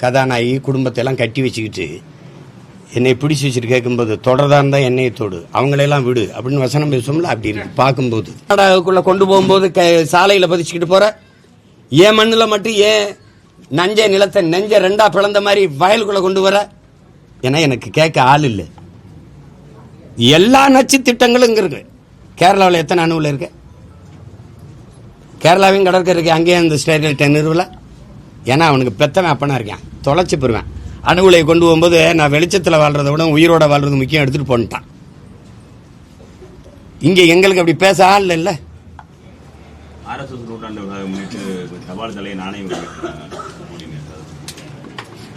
கதாநாயகி குடும்பத்தை எல்லாம் கட்டி வச்சுக்கிட்டு என்னை பிடிச்சி வச்சுட்டு கேட்கும்போது தொடர்தான் தான் என்னையை தொடு அவங்களையெல்லாம் விடு அப்படின்னு வசனம் பேசுவோம்ல அப்படி இருக்கு. பார்க்கும்போது. நாடகக்குள்ள கொண்டு போகும்போது க சாலையில் பதிச்சுக்கிட்டு போற ஏன் மண்ணில் மட்டும் ஏன் நஞ்ச நிலத்தை நெஞ்ச ரெண்டா பிளந்த மாதிரி வயலுக்குள்ள கொண்டு வர ஏன்னா எனக்கு கேட்க ஆள் இல்லை. எல்லா நச்சு திட்டங்களும் இங்கே இருக்கு. கேரளாவில் எத்தனை அணுவில் இருக்கு? கேரளாவையும் கடற்கரை இருக்கு அங்கேயும் இந்த ஸ்டேட் நிறுவல. ஏன்னா அவனுக்கு பெத்தவன் அப்பனா இருக்கேன். தொலைச்சி போயிருவேன். அணுகுலையை கொண்டு போகும்போது நான் வெளிச்சத்தில் வாழ்றதை விட உயிரோட வாழ்றது முக்கியம் எடுத்துட்டு போன்ட்டான். இங்க எங்களுக்கு அப்படி பேச ஆள் இல்ல.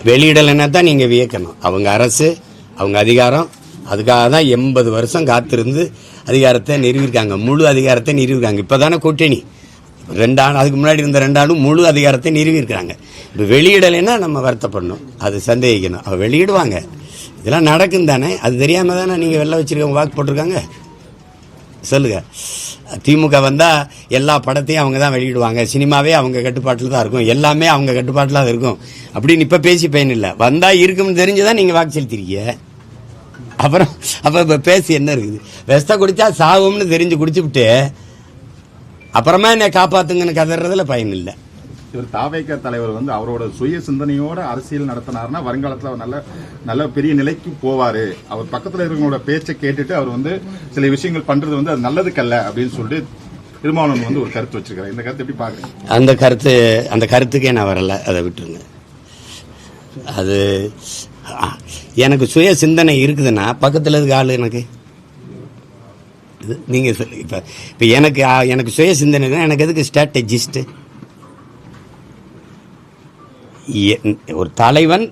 வெளியிடலைன்னா தான் நீங்க வியக்கணும். அவங்க அரசு அவங்க அதிகாரம் அதுக்காக தான் எண்பது வருஷம் காத்திருந்து அதிகாரத்தை நிறுவிருக்காங்க முழு அதிகாரத்தை நிறுவிருக்காங்க இப்பதானே கூட்டணி. ரெண்டு ஆண்டு அதுக்கு முன்னாடி இருந்த ரெண்டு ஆண்டும் முழு அதிகாரத்தை நிறுவியிருக்கிறாங்க. இப்போ வெளியிடலைன்னா நம்ம வருத்தப்படணும். அது சந்தேகிக்கணும். அவள் வெளியிடுவாங்க. இதெல்லாம் நடக்கும் தானே? அது தெரியாமல் தானே நீங்கள் வெளில வச்சுருக்கவங்க வாக்கு போட்டிருக்காங்க? சொல்லுங்கள் திமுக வந்தால் எல்லா படத்தையும் அவங்க தான் வெளியிடுவாங்க. சினிமாவே அவங்க கட்டுப்பாட்டில் தான் இருக்கும். எல்லாமே அவங்க கட்டுப்பாட்டில் தான் இருக்கும். அப்படின்னு இப்போ பேசி பயன் இல்லை. வந்தால் இருக்கும்னு தெரிஞ்சு தான் நீங்கள் வாக்கு செலுத்திருக்கீங்க. அப்புறம் அப்போ இப்போ பேசி என்ன இருக்குது? விஷத்தை குடித்தா சாகும்னு தெரிஞ்சு குடிச்சுவிட்டு அப்புறமா என்னை காப்பாத்துங்கன்னு கதறதுல பயன் இல்லை. இவர் தாவேக தலைவர் வந்து அவரோட சுய சிந்தனையோட அரசியல் நடத்தினாருன்னா வருங்காலத்துல நல்ல நல்ல பெரிய நிலைக்கு போவாரு. அவர் பக்கத்துல இருக்கிறவங்களோட பேச்சை கேட்டுட்டு அவர் வந்து சில விஷயங்கள் பண்றது வந்து அது நல்லதுக்கல்ல அப்படின்னு சொல்லிட்டு திருமாவளவன் வந்து ஒரு கருத்து வச்சிருக்காரு இந்த கருத்து எப்படி பாக்குறீங்க அந்த கருத்து அந்த கருத்துக்கே நான் வரல. அதை விட்டுருங்க. அது எனக்கு சுய சிந்தனை இருக்குதுன்னா பக்கத்தில் இருக்க ஆள் எனக்கு இது. நீங்கள் சொல்லு இப்போ இப்போ எனக்கு எனக்கு சுய சிந்தனை இருக்குன்னா எனக்கு எதுக்கு ஸ்ட்ராட்டஜிஸ்ட்டு ஒரு தலைவன்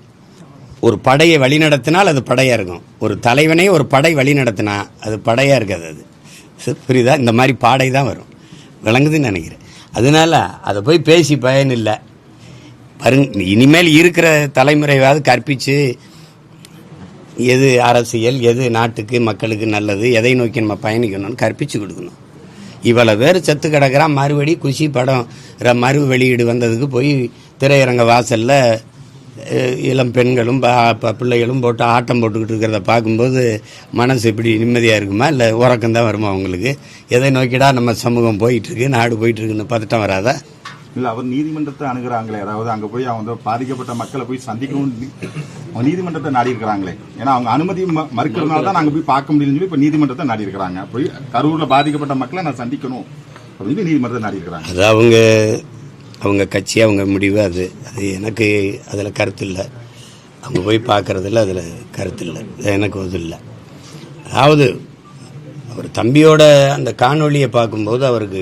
ஒரு படையை வழிநடத்தினால் அது படையாக இருக்கும். ஒரு தலைவனே ஒரு படை வழிநடத்தினா அது படையாக இருக்காது அது. புரியுதா? இந்த மாதிரி பாடை தான் வரும். விளங்குதுன்னு நினைக்கிறேன். அதனால் அதை போய் பேசி பயன் இல்லை. பருங் இனிமேல் இருக்கிற தலைமுறையாவது கற்பித்து எது அரசியல் எது நாட்டுக்கு மக்களுக்கு நல்லது எதை நோக்கி நம்ம பயணிக்கணும்னு கற்பிச்சு கொடுக்கணும். இவ்வளோ பேர் செத்து கிடக்குறான் மறுபடி குஷி படம் ர- மறு வெளியீடு வந்ததுக்கு போய் திரையரங்க வாசலில் இளம் பெண்களும் ப- பிள்ளைகளும் போட்டு ஆட்டம் போட்டுக்கிட்டு இருக்கிறத பார்க்கும்போது மனசு எப்படி நிம்மதியாக இருக்குமா? இல்லை உறக்கம் தான் வருமா அவங்களுக்கு எதை நோக்கிடா நம்ம சமூகம் போயிட்டுருக்கு நாடு போயிட்டுருக்குன்னு பதட்டம் வராதா? இல்ல அவர் நீதிமன்றத்தை அணுகிறாங்களே. அதாவது அங்க போய் அவங்க பாதிக்கப்பட்ட மக்களை போய் சந்திக்கணும்னு அவங்க நீதிமன்றத்தை நாடி இருக்கிறாங்களே ஏன்னா அவங்க அனுமதி மறுக்கிறதுனால தான் நாங்கள் போய் பார்க்க முடியும்னு சொல்லி இப்ப நீதிமன்றத்தை நாடி இருக்கிறாங்க போய் கரூர்ல பாதிக்கப்பட்ட மக்களை நான் சந்திக்கணும் அப்படின்னு நீதிமன்றத்தை நாடி இருக்கிறாங்க அது அவங்க அவங்க கட்சி அவங்க முடிவு அது. அது எனக்கு அதில் கருத்து இல்லை. அவங்க போய் பார்க்கறதுல அதில் கருத்து இல்லை. எனக்கு அது இல்லை. அதாவது அவர் தம்பியோட அந்த காணொலியை பார்க்கும்போது அவருக்கு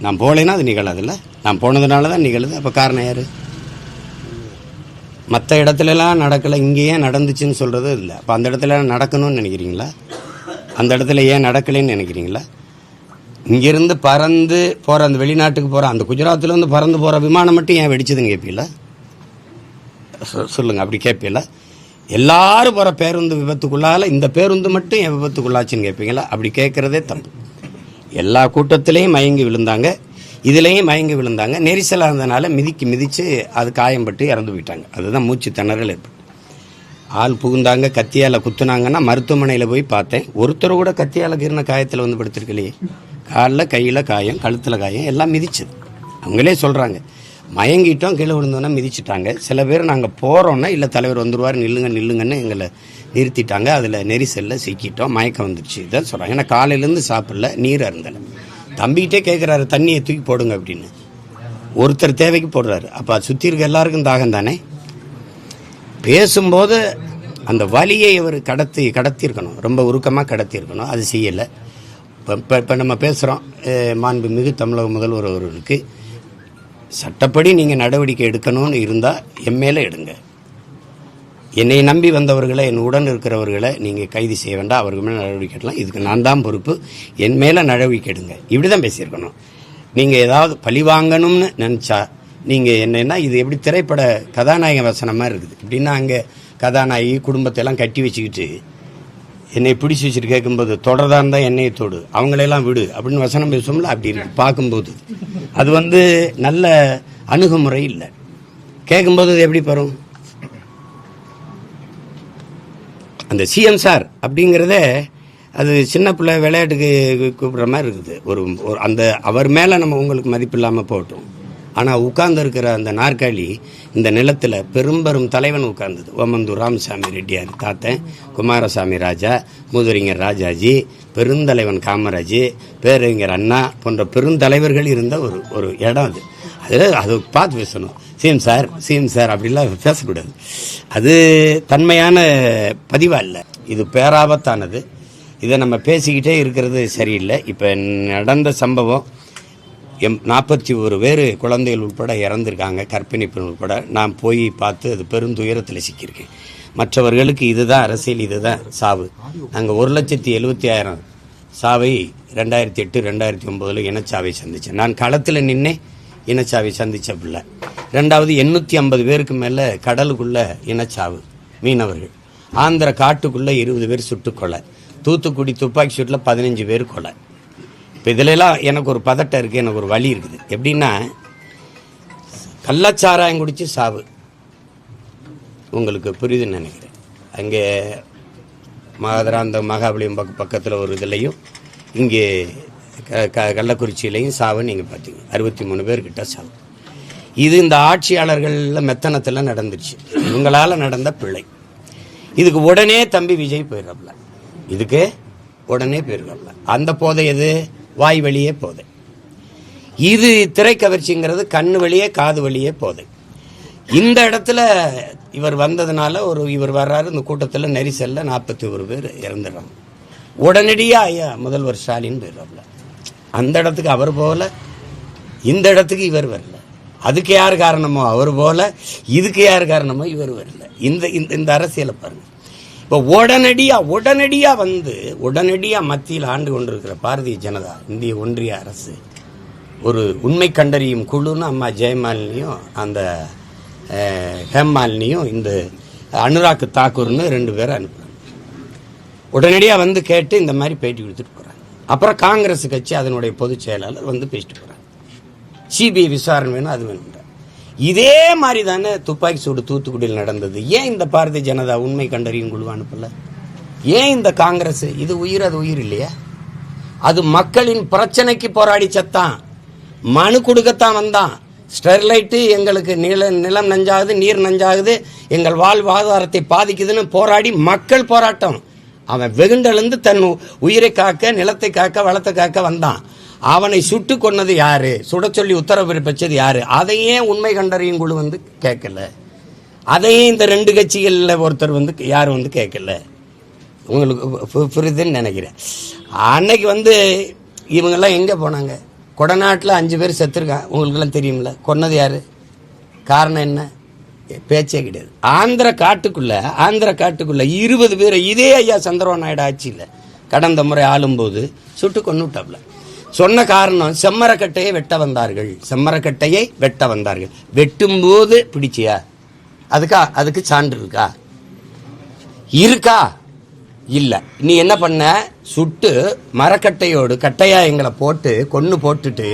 நான் போகலைன்னா அது நிகழாதுல்ல? நான் போனதுனால தான் நிகழுது. அப்போ காரணம் யார்? மற்ற இடத்துலலாம் நடக்கலை. இங்கே ஏன் நடந்துச்சுன்னு சொல்கிறது இல்லை. அப்போ அந்த இடத்துல நடக்கணும்னு நினைக்கிறீங்களா? அந்த இடத்துல ஏன் நடக்கலைன்னு நினைக்கிறீங்களா? இங்கேருந்து பறந்து போகிற அந்த வெளிநாட்டுக்கு போகிற அந்த குஜராத்லேருந்து பறந்து போகிற விமானம் மட்டும் ஏன் வெடிச்சதுன்னு கேட்பீங்களா சொ- அப்படி கேட்பீங்களா எல்லாரும் போகிற பேருந்து விபத்துக்குள்ளால இந்த பேருந்து மட்டும் ஏன் விபத்துக்குள்ளாச்சுன்னு கேட்பீங்களா அப்படி கேட்குறதே தப்பு. எல்லா கூட்டத்திலையும் மயங்கி விழுந்தாங்க. இதுலேயும் மயங்கி விழுந்தாங்க. நெரிசலாக இருந்தனால மிதிக்கு மிதித்து அது காயம்பட்டு இறந்து போயிட்டாங்க. அதுதான் மூச்சு திணறல் ஏற்பட்டு. ஆள் புகுந்தாங்க கத்தியால் குத்துனாங்கன்னா மருத்துவமனையில் போய் பார்த்தேன். ஒருத்தர் கூட கத்தியால் கீறின காயத்தில் வந்து படுத்திருக்கலையே. காலில் கையில் காயம் கழுத்தில் காயம் எல்லாம் மிதிச்சது. அவங்களே சொல்கிறாங்க மயங்கிட்டோம் கீழே விழுந்தோன்னா மிதிச்சிட்டாங்க. சில பேர் நாங்கள் போகிறோன்னா இல்லை தலைவர் வந்துடுவார் நில்லுங்க நில்லுங்கன்னு எங்களை நிறுத்திட்டாங்க. அதில் நெரிசலில் சிக்கிட்டோம் மயக்கம் வந்துடுச்சு இதான் சொல்கிறாங்க ஏன்னா காலையிலேருந்து சாப்பிடல நீர் அருந்தலை. தம்பிக்கிட்டே கேட்குறாரு தண்ணியை தூக்கி போடுங்க அப்படின்னு. ஒருத்தர் தேவைக்கு போடுறாரு. அப்போ சுற்றி இருக்க எல்லாருக்கும் தாகம் தானே? பேசும்போது அந்த வலியை இவர் கடத்தி கடத்தியிருக்கணும். ரொம்ப உருக்கமாக கடத்தியிருக்கணும். அது செய்யலை. இப்போ இப்போ இப்போ நம்ம பேசுகிறோம் மாண்புமிகு தமிழக முதல்வர் அவர்களுக்கு. சட்டப்படி நீங்கள் நடவடிக்கை எடுக்கணும்னு இருந்தால் என் மேலே எடுங்க. என்னை நம்பி வந்தவர்களை என் உடன் இருக்கிறவர்களை நீங்கள் கைது செய்ய வேண்டாம். அவர்கள் மேலே நடவடிக்கை எடுக்கலாம். இதுக்கு நான் தான் பொறுப்பு. என் மேலே நடவடிக்கை எடுங்க. இப்படி தான் பேசியிருக்கணும். நீங்கள் ஏதாவது பழி வாங்கணும்னு நினச்சா நீங்கள் என்னென்னா இது எப்படி திரைப்பட கதாநாயக வசனமாக இருக்குது. எப்படின்னா அங்கே கதாநாயகி குடும்பத்தை எல்லாம் கட்டி வச்சுக்கிட்டு என்னை பிடிச்சி வச்சுட்டு கேட்கும்போது தொடர்தான் இருந்தால் என்னையை தொடு. அவங்களையெல்லாம் விடு. அப்படின்னு வசனம் பேசுவோம்ல அப்படி இருக்கு. பார்க்கும்போது. அது வந்து நல்ல அணுகுமுறை இல்லை. கேட்கும்போது அது எப்படி வரும் அந்த சிஎம் சார் அப்படிங்கிறதே அது சின்ன பிள்ளை விளையாட்டுக்கு கூப்பிடுற மாதிரி இருக்குது. ஒரு ஒரு அந்த அவர் மேலே நம்ம உங்களுக்கு மதிப்பு இல்லாமல் போட்டோம் ஆனால் உட்கார்ந்துருக்கிற அந்த நாற்காலி இந்த நிலத்தில் பெரும்பெரும் தலைவன் உட்கார்ந்தது. ஓமந்தூர் ராமசாமி ரெட்டியார் தாத்தன் குமாரசாமி ராஜா மூதுரிஞர் ராஜாஜி பெருந்தலைவன் காமராஜ் பேரறிஞர் அண்ணா போன்ற பெருந்தலைவர்கள் இருந்த ஒரு ஒரு இடம் அது. அதில் அது பார்த்து பேசணும். சிஎம் சார் சிஎம் சார் அப்படிலாம் பேசக்கூடாது. அது தன்மையான பதிவாக இல்லை. இது பேராபத்தானது. இதை நம்ம பேசிக்கிட்டே இருக்கிறது சரியில்லை. இப்போ நடந்த சம்பவம் எம் நாற்பத்தி ஒரு பேர் குழந்தைகள் உட்பட இறந்துருக்காங்க கற்பிணி பெண் உட்பட. நான் போய் பார்த்து அது பெருந்துயரத்தில் சிக்கியிருக்கேன் மற்றவர்களுக்கு இதுதான் அரசியல் இதுதான் சாவு. நாங்கள் ஒரு லட்சத்தி எழுபத்தி ஆயிரம் சாவை ரெண்டாயிரத்தி எட்டு ரெண்டாயிரத்தி ஒம்போதில் இனச்சாவை சந்தித்தேன் நான் களத்தில் நின்றேன் இனச்சாவை சந்தித்த பிள்ளை. ரெண்டாவது எண்ணூற்றி ஐம்பது பேருக்கு மேலே கடலுக்குள்ள இனச்சாவு மீனவர்கள். ஆந்திர காட்டுக்குள்ளே இருபது பேர் சுட்டுக்கொலை தூத்துக்குடி துப்பாக்கி சூட்டில் பதினஞ்சு பேர் கொலை. இப்போ இதிலெல்லாம் எனக்கு ஒரு பதட்டம் இருக்குது எனக்கு ஒரு வழி இருக்குது. எப்படின்னா கள்ளச்சாராயம் குடித்து சாவு. உங்களுக்கு புரியுதுன்னு நினைக்கிறேன். அங்கே மகாதராந்த மகாபலியம் பக்க பக்கத்தில் ஒரு இதுலேயும் இங்கே க க கள்ளக்குறிச்சியிலையும் சாவு நீங்கள் பார்த்தீங்க அறுபத்தி மூணு பேர்கிட்ட சாவு. இது இந்த ஆட்சியாளர்களில் மெத்தனத்தில் நடந்துருச்சு. இவங்களால் நடந்த பிள்ளை இதுக்கு உடனே தம்பி விஜய் போயிடுறாப்புல இதுக்கு உடனே போயிடுறாப்புல அந்த போதை எது? வாய் வழியே போதை இது திரைக்கவர்ச்சிங்கிறது கண்ணு வழியே காது வழியே போதை இந்த இடத்துல இவர் வந்ததுனால ஒரு இவர் வர்றாரு இந்த கூட்டத்தில் நெரிசல்ல நாற்பத்தி ஒரு பேர் இறந்துடுறாங்க. உடனடியாக ஐயா முதல்வர் ஸ்டாலின் போயிடுறாப்ல அந்த இடத்துக்கு அவர் போகல. இந்த இடத்துக்கு இவர் வரல. அதுக்கு யார் காரணமோ அவர் போல இதுக்கு யார் காரணமோ இவர் வரல. இந்த இந்த இந்த அரசியலை பாருங்கள் இப்போ உடனடியாக உடனடியாக வந்து உடனடியாக மத்தியில் ஆண்டு கொண்டிருக்கிற பாரதிய ஜனதா இந்திய ஒன்றிய அரசு ஒரு உண்மை கண்டறியும் குழுன்னு அம்மா ஜெயமாலினியும் அந்த ஹேமாலினியும் இந்த அனுராக் தாக்கூர்னு ரெண்டு பேரை அனுப்புகிறாங்க உடனடியாக வந்து கேட்டு இந்த மாதிரி பேட்டி கொடுத்துட்டு போகிறாங்க அப்புறம் காங்கிரஸ் கட்சி அதனுடைய பொதுச் செயலாளர் வந்து பேசிட்டு போகிறாங்க சிபிஐ விசாரணை வேணும் அது வேணும் இதே மாதிரி தானே துப்பாக்கி சூடு தூத்துக்குடியில் நடந்தது. ஏன் இந்த பாரதிய ஜனதா உண்மை கண்டறியும் குழு அனுப்பல? ஏன் இந்த காங்கிரஸ்? இது உயிர் அது உயிர் இல்லையா? அது மக்களின் பிரச்சனைக்கு போராடி செத்தான். மனு கொடுக்கத்தான் வந்தான். ஸ்டெர்லைட்டு எங்களுக்கு நில நிலம் நஞ்சாகுது நீர் நஞ்சாகுது எங்கள் வாழ்வாதாரத்தை பாதிக்குதுன்னு போராடி மக்கள் போராட்டம். அவன் வெகுண்டலேருந்து தன் உயிரை காக்க நிலத்தை காக்க வளத்தை காக்க வந்தான். அவனை சுட்டு கொன்னது யாரு? சுட சொல்லி உத்தரவு பிறப்பிச்சது யாரு? அதையே உண்மை கண்டறியும் குழு வந்து கேட்கல. அதையே இந்த ரெண்டு கட்சிகளில் ஒருத்தர் வந்து யாரும் வந்து கேட்கல? உங்களுக்கு பு- புரியுதுன்னு நினைக்கிறேன். அன்னைக்கு வந்து இவங்கெல்லாம் எங்கே போனாங்க? கொடநாட்டில் அஞ்சு பேர் செத்துருக்கான் உங்களுக்கெல்லாம் தெரியும்ல? கொன்னது யாரு? காரணம் என்ன? பேச்சே கிடையாது. ஆந்திர காட்டுக்குள்ள ஆந்திர காட்டுக்குள்ள இருபது பேரை இதே ஐயா சந்திரபாபு நாயுடு ஆட்சியில் கடந்த முறை ஆளும்போது சுட்டு கொண்டு விட்டாப்ல. சொன்ன காரணம் செம்மரக்கட்டையை வெட்ட வந்தார்கள். செம்மரக்கட்டையை வெட்ட வந்தார்கள். வெட்டும்போது பிடிச்சியா? அதுக்கா? அதுக்கு சான்று இருக்கா? இருக்கா? இல்லை. நீ என்ன பண்ண? சுட்டு மரக்கட்டையோடு கட்டையா எங்களை போட்டு கொன்று போட்டுட்டு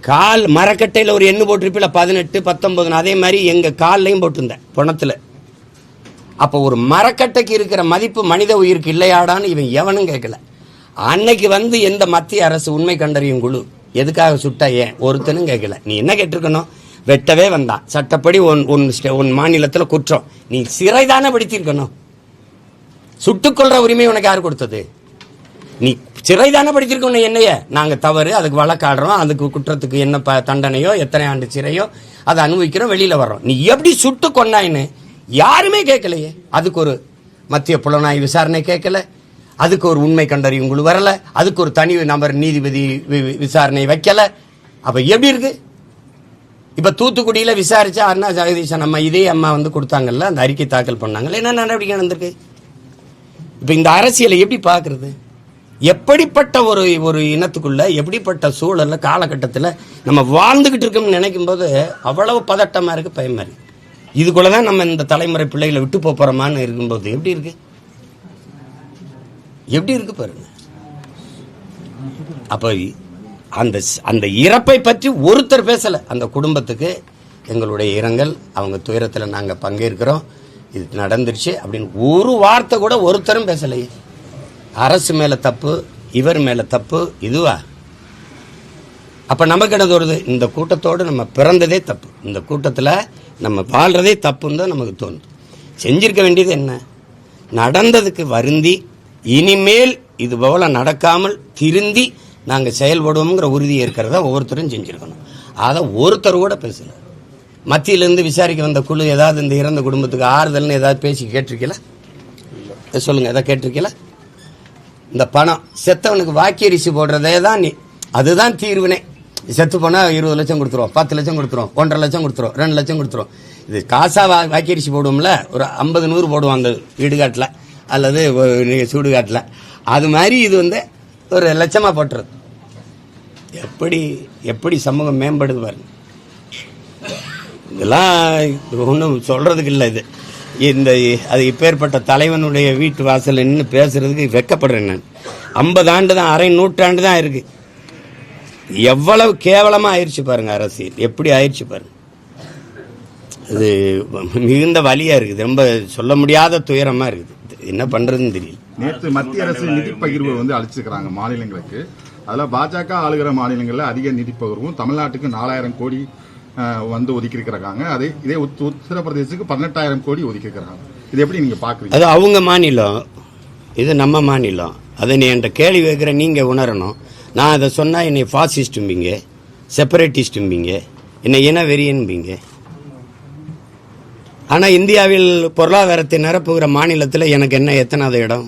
கால் மரக்கட்டையில் ஒரு எண்ணு போட்டிருப்பில பதினெட்டு பத்தொன்பதுன்னு அதே மாதிரி எங்கள் கால்லையும் போட்டிருந்தேன் பணத்தில். அப்போ ஒரு மரக்கட்டைக்கு இருக்கிற மதிப்பு மனித உயிருக்கு இல்லையாடான்னு இவன் எவனும் கேட்கல. அன்னைக்கு வந்து எந்த மத்திய அரசு உண்மை கண்டறியும் குழு? எதுக்காக சுட்டா ஏன்? ஒருத்தனும் கேட்கல நீ என்ன கேட்டிருக்கணும்? வெட்டவே வந்தான். சட்டப்படி உன் உன் ஸ்டே- உன் மாநிலத்தில் குற்றம். நீ சிறை தானே படுத்திருக்கணும். சுட்டுக்கொள்ற உரிமை உனக்கு யார் கொடுத்தது? நீ சிறை தானே படிச்சிருக்கணும் என்னைய? நாங்கள் தவறு அதுக்கு வழக்காடுறோம் அதுக்கு குற்றத்துக்கு என்ன ப- தண்டனையோ எத்தனை ஆண்டு சிறையோ அதை அனுபவிக்கிறோம் வெளியில வர்றோம். நீ எப்படி சுட்டு கொண்டாயின்னு யாருமே கேட்கலையே அதுக்கு ஒரு மத்திய புலனாய்வு விசாரணை கேட்கல அதுக்கு ஒரு உண்மை கண்டறியும் குழு வரல. அதுக்கு ஒரு தனி நபர் நீதிபதி வி- விசாரணை வைக்கல. அப்ப எப்படி இருக்கு? இப்ப தூத்துக்குடியில விசாரிச்சா அண்ணா ஜெகதீசன் அம்மா இதே அம்மா வந்து கொடுத்தாங்கல்ல அந்த அறிக்கை தாக்கல் பண்ணாங்கல்ல என்ன நடவடிக்கை நடந்திருக்கு? இப்ப இந்த அரசியலை எப்படி பார்க்குறது எப்படிப்பட்ட ஒரு ஒரு இனத்துக்குள்ள எப்படிப்பட்ட சூழல்ல காலகட்டத்தில் நம்ம வாழ்ந்துகிட்டு இருக்கோம்னு நினைக்கும் போது அவ்வளவு பதட்டமா இருக்கு பயமா இருக்கு. இதுக்குள்ளே தான் நம்ம இந்த தலைமுறை பிள்ளைகளை விட்டு போகிறோமான்னு போறோமான்னு இருக்கும்போது எப்படி இருக்கு? எப்படி இருக்கு பாருங்க. அப்ப அந்த அந்த இறப்பை பற்றி ஒருத்தர் பேசல. அந்த குடும்பத்துக்கு எங்களுடைய இரங்கல் அவங்க துயரத்தில் நாங்கள் பங்கேற்கிறோம். இது நடந்துருச்சு அப்படின்னு ஒரு வார்த்தை கூட ஒருத்தரும் பேசலையே. அரசு மேல தப்பு இவர் மேல தப்பு இதுவா? அப்ப நமக்கு என்ன தோணுது இந்த கூட்டத்தோடு நம்ம பிறந்ததே தப்பு. இந்த கூட்டத்தில் நம்ம வாழ்றதே தப்புன்னு தான் நமக்கு தோணுது. செஞ்சிருக்க வேண்டியது என்ன? நடந்ததுக்கு வருந்தி இனிமேல் இது போல நடக்காமல் திருந்தி நாங்க செயல்படுவோங்கிற உறுதி இருக்கிறத ஒவ்வொருத்தரும் செஞ்சிருக்கணும். அதை ஒருத்தர் கூட பேசல. மத்தியிலிருந்து விசாரிக்க வந்த குழு ஏதாவது இந்த இறந்த குடும்பத்துக்கு ஆறுதல்னு ஏதாவது பேசி கேட்டிருக்கீங்களா? சொல்லுங்க ஏதாவது கேட்டிருக்கீங்களா? இந்த பணம் செத்தவனுக்கு வாக்கியரிசி போடுறதே தான் நீ அதுதான் தீர்வினே. செத்து போனால் இருபது லட்சம் கொடுத்துருவோம் பத்து லட்சம் கொடுத்துருவோம் ஒன்றரை லட்சம் கொடுத்துருவோம் ரெண்டு லட்சம் கொடுத்துருவோம். இது காசா வா வாக்கியரிசி போடுவோம்ல ஒரு ஐம்பது நூறு போடுவோம் அந்த வீடுகாட்டில். அல்லது ஒரு சுடுகாட்டில் அது மாதிரி இது வந்து ஒரு லட்சமாக போட்டுறது எப்படி எப்படி சமூகம் மேம்படுது பாருங்க. இதெல்லாம் ஒன்றும் சொல்கிறதுக்கு இல்லை இது. இந்த அது இப்பேற்பட்ட தலைவனுடைய வீட்டு வாசல் நின்று பேசுகிறதுக்கு வெக்கப்படுறேன் நான். ஐம்பது ஆண்டு தான் அரை நூற்றாண்டு தான் இருக்குது எவ்வளவு கேவலமாக ஆயிடுச்சு பாருங்கள் அரசியல். எப்படி ஆயிடுச்சு பாருங்க. அது மிகுந்த வலியா இருக்குது. ரொம்ப சொல்ல முடியாத துயரமா இருக்குது. என்ன பண்றதுன்னு தெரியல. நேற்று மத்திய அரசு நிதி பகிர்வு வந்து அளிச்சிருக்கிறாங்க மாநிலங்களுக்கு. அதுல பாஜக ஆளுகிற மாநிலங்கள்ல அதிக நிதி பகிர்வும் தமிழ்நாட்டுக்கு நாலாயிரம் கோடி வந்து ஒதுக்கி இருக்கிறாங்க அதே இதே உத்- உத்தரப்பிரதேசத்துக்கு பதினெட்டாயிரம் கோடி ஒதுக்கி இருக்கிறாங்க இது எப்படி நீங்க பாக்குறீங்க? அது அவங்க மாநிலம். இது நம்ம மாநிலம். அதை நீ என்கிட்ட கேள்வி வைக்கிற நீங்க உணரணும். நான் அதை சொன்னா என்னை ஃபாசிஸ்டும்பிங்க செப்பரேட்டிஸ்டும்பிங்க என்னை இன வெறியன்பீங்க. ஆனால் இந்தியாவில் பொருளாதாரத்தை நிரப்புகிற மாநிலத்தில் எனக்கு என்ன எத்தனாவது இடம்?